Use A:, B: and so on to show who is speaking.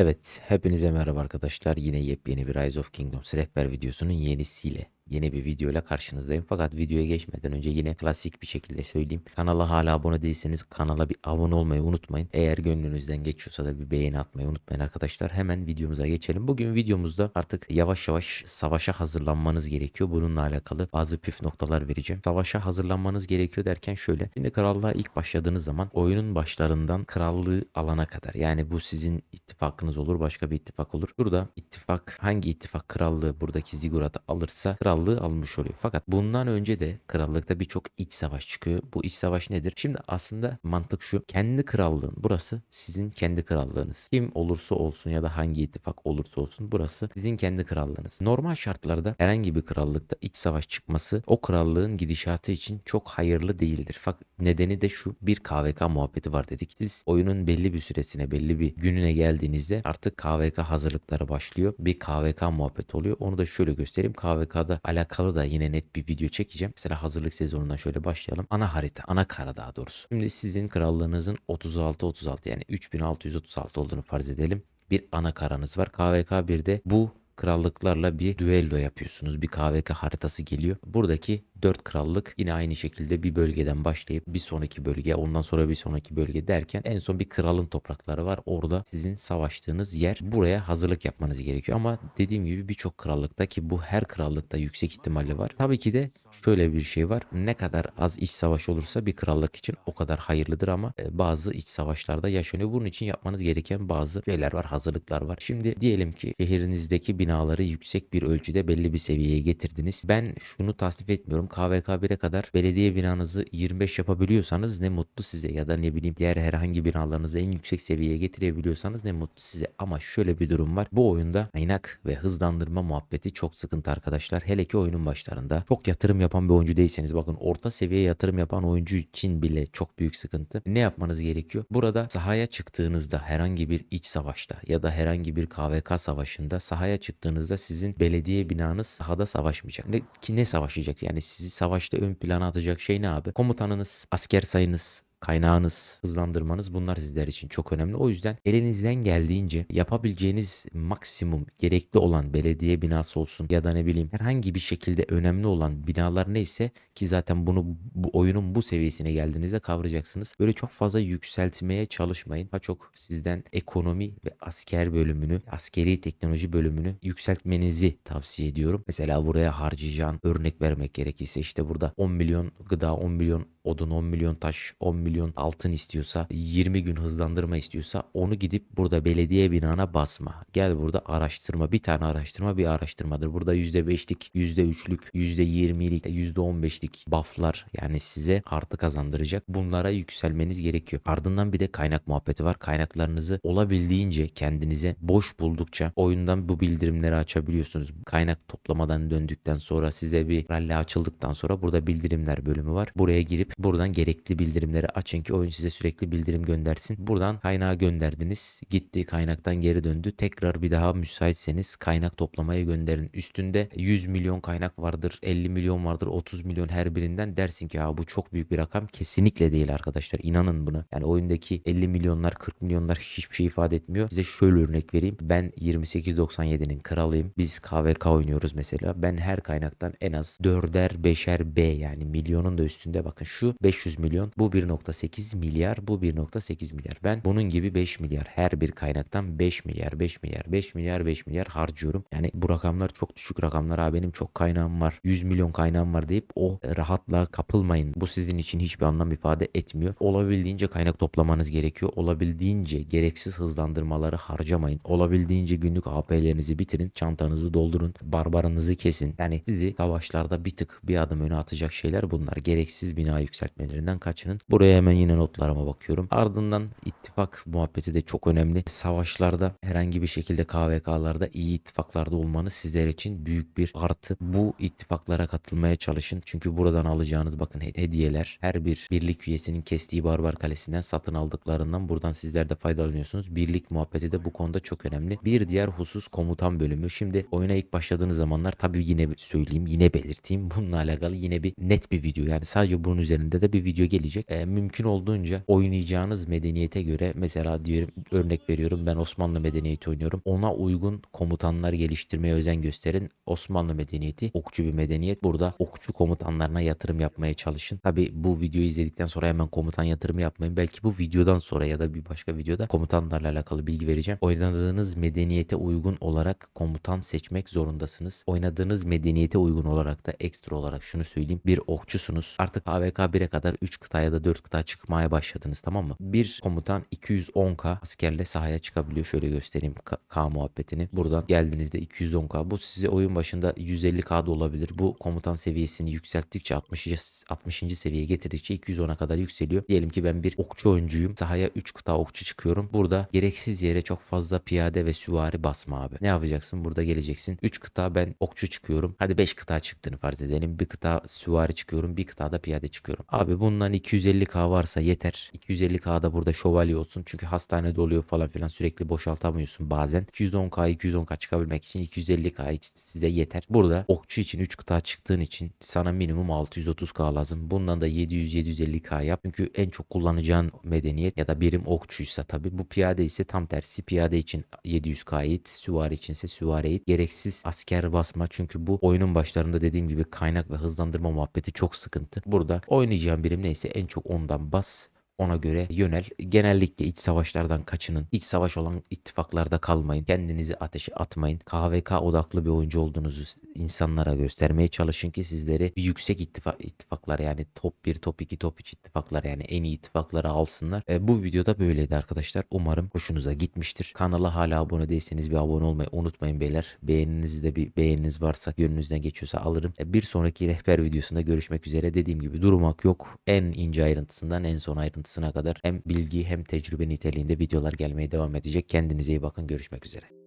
A: Evet, hepinize merhaba arkadaşlar. Yine yepyeni bir Rise of Kingdoms rehber videosunun yenisiyle yeni bir videoyla karşınızdayım. Fakat videoya geçmeden önce yine klasik bir şekilde söyleyeyim. Kanala hala abone değilseniz kanala bir abone olmayı unutmayın. Eğer gönlünüzden geçiyorsa da bir beğeni atmayı unutmayın arkadaşlar. Hemen videomuza geçelim. Bugün videomuzda artık yavaş yavaş savaşa hazırlanmanız gerekiyor. Bununla alakalı bazı püf noktalar vereceğim. Savaşa hazırlanmanız gerekiyor derken şöyle. Şimdi krallığa ilk başladığınız zaman oyunun başlarından krallığı alana kadar. Yani bu sizin ittifakınız olur başka bir ittifak olur. Burada ittifak hangi ittifak krallığı buradaki ziguratı alırsa krallığı almış oluyor. Fakat bundan önce de krallıkta birçok iç savaş çıkıyor. Bu iç savaş nedir? Şimdi aslında mantık şu. Kendi krallığın burası sizin kendi krallığınız. Kim olursa olsun ya da hangi ittifak olursa olsun burası sizin kendi krallığınız. Normal şartlarda herhangi bir krallıkta iç savaş çıkması o krallığın gidişatı için çok hayırlı değildir. Fakat nedeni de şu bir KVK muhabbeti var dedik. Siz oyunun belli bir süresine belli bir gününe geldiğinizde artık KVK hazırlıkları başlıyor. Bir KVK muhabbeti oluyor. Onu da şöyle göstereyim. KVK'da alakalı da yine net bir video çekeceğim. Mesela hazırlık sezonundan şöyle başlayalım. Ana harita, ana kara daha doğrusu. Şimdi sizin krallığınızın 36-36 yani 3636 olduğunu farz edelim. Bir ana karanız var. KVK 1'de bu krallıklarla bir düello yapıyorsunuz. Bir KVK haritası geliyor. Buradaki 4 krallık yine aynı şekilde bir bölgeden başlayıp bir sonraki bölge ondan sonra bir sonraki bölge derken en son bir kralın toprakları var. Orada sizin savaştığınız yer buraya hazırlık yapmanız gerekiyor. Ama dediğim gibi birçok krallıkta ki bu her krallıkta yüksek ihtimalle var. Tabii ki de şöyle bir şey var. Ne kadar az iç savaş olursa bir krallık için o kadar hayırlıdır ama e, bazı iç savaşlarda yaşanıyor. Bunun için yapmanız gereken bazı şeyler var, hazırlıklar var. Şimdi diyelim ki şehrinizdeki binaları yüksek bir ölçüde belli bir seviyeye getirdiniz. Ben şunu tasnif etmiyorum. KVK 1'e kadar belediye binanızı 25 yapabiliyorsanız ne mutlu size ya da ne bileyim diğer herhangi binalarınızı en yüksek seviyeye getirebiliyorsanız ne mutlu size. Ama şöyle bir durum var. Bu oyunda kaynak ve hızlandırma muhabbeti çok sıkıntı arkadaşlar. Hele ki oyunun başlarında. Çok yatırım yapan bir oyuncu değilseniz bakın orta seviye yatırım yapan oyuncu için bile çok büyük sıkıntı. Ne yapmanız gerekiyor? Burada sahaya çıktığınızda herhangi bir iç savaşta ya da herhangi bir KVK savaşında sahaya çıktığınızda sizin belediye binanız sahada savaşmayacak. Ne, ki ne savaşacak? Yani sizi savaşta ön plana atacak şey ne abi? Komutanınız, asker sayınız, kaynağınız, hızlandırmanız bunlar sizler için çok önemli. O yüzden elinizden geldiğince yapabileceğiniz maksimum gerekli olan belediye binası olsun ya da ne bileyim herhangi bir şekilde önemli olan binalar neyse ki zaten bunu bu oyunun bu seviyesine geldiğinizde kavrayacaksınız. Böyle çok fazla yükseltmeye çalışmayın. Daha çok sizden ekonomi ve asker bölümünü, askeri teknoloji bölümünü yükseltmenizi tavsiye ediyorum. Mesela buraya harcayacağın örnek vermek gerekirse işte burada 10 milyon gıda, 10 milyon odun 10 milyon taş 10 milyon altın istiyorsa 20 gün hızlandırma istiyorsa onu gidip burada belediye binana basma. Gel burada araştırma bir tane araştırma bir araştırmadır. Burada %5'lik %3'lük %20'lik %15'lik bufflar yani size artı kazandıracak. Bunlara yükselmeniz gerekiyor. Ardından bir de kaynak muhabbeti var. Kaynaklarınızı olabildiğince kendinize boş buldukça oyundan bu bildirimleri açabiliyorsunuz. Kaynak toplamadan döndükten sonra size bir rally açıldıktan sonra burada bildirimler bölümü var. Buraya girip buradan gerekli bildirimleri açın ki oyun size sürekli bildirim göndersin. Buradan kaynağı gönderdiniz. Gitti kaynaktan geri döndü. Tekrar bir daha müsaitseniz kaynak toplamaya gönderin. Üstünde 100 milyon kaynak vardır, 50 milyon vardır, 30 milyon her birinden dersin ki ya bu çok büyük bir rakam. Kesinlikle değil arkadaşlar. İnanın buna. Yani oyundaki 50 milyonlar, 40 milyonlar hiçbir şey ifade etmiyor. Size şöyle örnek vereyim. Ben 2897'nin kralıyım. Biz KVK oynuyoruz mesela. Ben her kaynaktan en az 4'er 5'er B yani milyonun da üstünde bakın şu 500 milyon bu 1.8 milyar bu 1.8 milyar. Ben bunun gibi 5 milyar her bir kaynaktan 5 milyar 5 milyar 5 milyar 5 milyar harcıyorum. Yani bu rakamlar çok düşük rakamlar abi benim çok kaynağım var 100 milyon kaynağım var deyip o rahatla kapılmayın. Bu sizin için hiçbir anlam ifade etmiyor. Olabildiğince kaynak toplamanız gerekiyor. Olabildiğince gereksiz hızlandırmaları harcamayın. Olabildiğince günlük AP'lerinizi bitirin. Çantanızı doldurun. Barbarınızı kesin. Yani sizi savaşlarda bir tık bir adım öne atacak şeyler bunlar. Gereksiz bina yükseltmelerinden kaçının. Buraya hemen yine notlarıma bakıyorum. Ardından ittifak muhabbeti de çok önemli. Savaşlarda herhangi bir şekilde KVK'larda iyi ittifaklarda olmanız sizler için büyük bir artı. Bu ittifaklara katılmaya çalışın. Çünkü buradan alacağınız bakın hediyeler her bir birlik üyesinin kestiği barbar kalesinden satın aldıklarından buradan sizler de faydalanıyorsunuz. Birlik muhabbeti de bu konuda çok önemli. Bir diğer husus komutan bölümü. Şimdi oyuna ilk başladığınız zamanlar tabii yine söyleyeyim yine belirteyim. Bununla alakalı yine bir net bir video yani sadece bunun üzerinde de bir video gelecek. E, mümkün mümkün olduğunca oynayacağınız medeniyete göre mesela diyelim örnek veriyorum ben Osmanlı medeniyeti oynuyorum. Ona uygun komutanlar geliştirmeye özen gösterin. Osmanlı medeniyeti okçu bir medeniyet. Burada okçu komutanlarına yatırım yapmaya çalışın. Tabi bu videoyu izledikten sonra hemen komutan yatırımı yapmayın. Belki bu videodan sonra ya da bir başka videoda komutanlarla alakalı bilgi vereceğim. Oynadığınız medeniyete uygun olarak komutan seçmek zorundasınız. Oynadığınız medeniyete uygun olarak da ekstra olarak şunu söyleyeyim. Bir okçusunuz. Artık AVK 1'e kadar 3 kıta ya da 4 kıta çıkmaya başladınız tamam mı? Bir komutan 210k askerle sahaya çıkabiliyor. Şöyle göstereyim K, K muhabbetini. Buradan geldiğinizde 210k. Bu size oyun başında 150k da olabilir. Bu komutan seviyesini yükselttikçe 60. 60. seviyeye getirdikçe 210'a kadar yükseliyor. Diyelim ki ben bir okçu oyuncuyum. Sahaya 3 kıta okçu çıkıyorum. Burada gereksiz yere çok fazla piyade ve süvari basma abi. Ne yapacaksın? Burada geleceksin. 3 kıta ben okçu çıkıyorum. Hadi 5 kıta çıktığını farz edelim. Bir kıta süvari çıkıyorum. Bir kıtada piyade çıkıyorum. Abi bundan 250k varsa yeter. 250k da burada şövalye olsun. Çünkü hastanede oluyor falan filan sürekli boşaltamıyorsun bazen. 210k 210k çıkabilmek için 250k size yeter. Burada okçu için 3 kıta çıktığın için sana minimum 630k lazım. Bundan da 700-750k yap. Çünkü en çok kullanacağın medeniyet ya da birim okçuysa tabi. Bu piyade ise tam tersi. Piyade için 700k it, süvari içinse süvari it. Gereksiz asker basma. Çünkü bu oyunun başlarında dediğim gibi kaynak ve hızlandırma muhabbeti çok sıkıntı. Burada oynayacağın birim neyse en çok ondan bas ona göre yönel. Genellikle iç savaşlardan kaçının. İç savaş olan ittifaklarda kalmayın. Kendinizi ateşe atmayın. KVK odaklı bir oyuncu olduğunuzu insanlara göstermeye çalışın ki sizleri yüksek ittifak, ittifaklar yani top 1, top 2, top 3 ittifaklar yani en iyi ittifakları alsınlar. E, bu videoda böyleydi arkadaşlar. Umarım hoşunuza gitmiştir. Kanala hala abone değilseniz bir abone olmayı unutmayın beyler. Beğeninizi de bir beğeniniz varsa gönlünüzden geçiyorsa alırım. E, bir sonraki rehber videosunda görüşmek üzere. Dediğim gibi durmak yok. En ince ayrıntısından en son ayrıntısına kadar hem bilgi hem tecrübe niteliğinde videolar gelmeye devam edecek. Kendinize iyi bakın. Görüşmek üzere.